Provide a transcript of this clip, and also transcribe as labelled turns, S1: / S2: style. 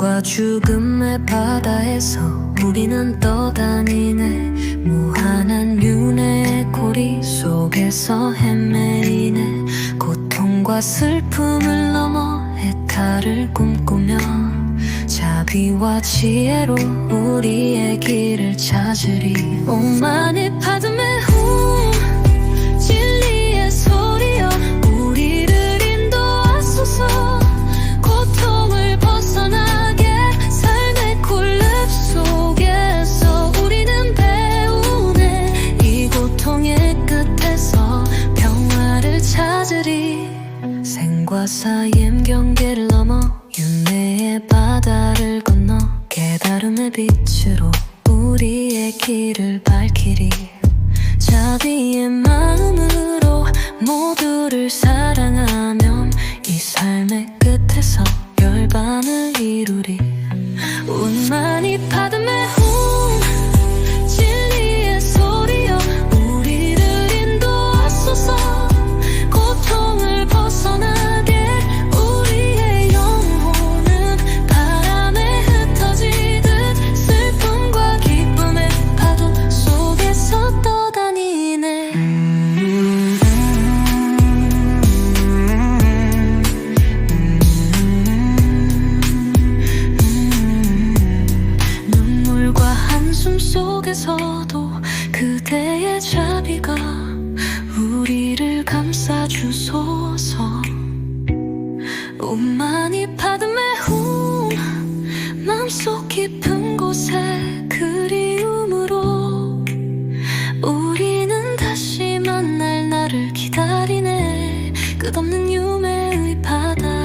S1: 삶과 죽음의 바다에서 우리는 떠다니네. 무한한 윤회의 고리 속에서 헤매이네. 고통과 슬픔을 넘어 해탈을 꿈꾸며 자비와 지혜로 우리의 길을 찾으리. 오만이 파도 사이의 경계를 넘어 윤회의 바다를 건너 깨달음의 빛으로 우리의 길을 밝히리. 자비의 마음으로 모두를 사랑하면 속에서도 그대의 자비가 우리를 감싸주소서. 오만이 파듬의 후 맘속 깊은 곳에 그리움으로 우리는 다시 만날 나를 기다리네. 끝없는 유매의 바다.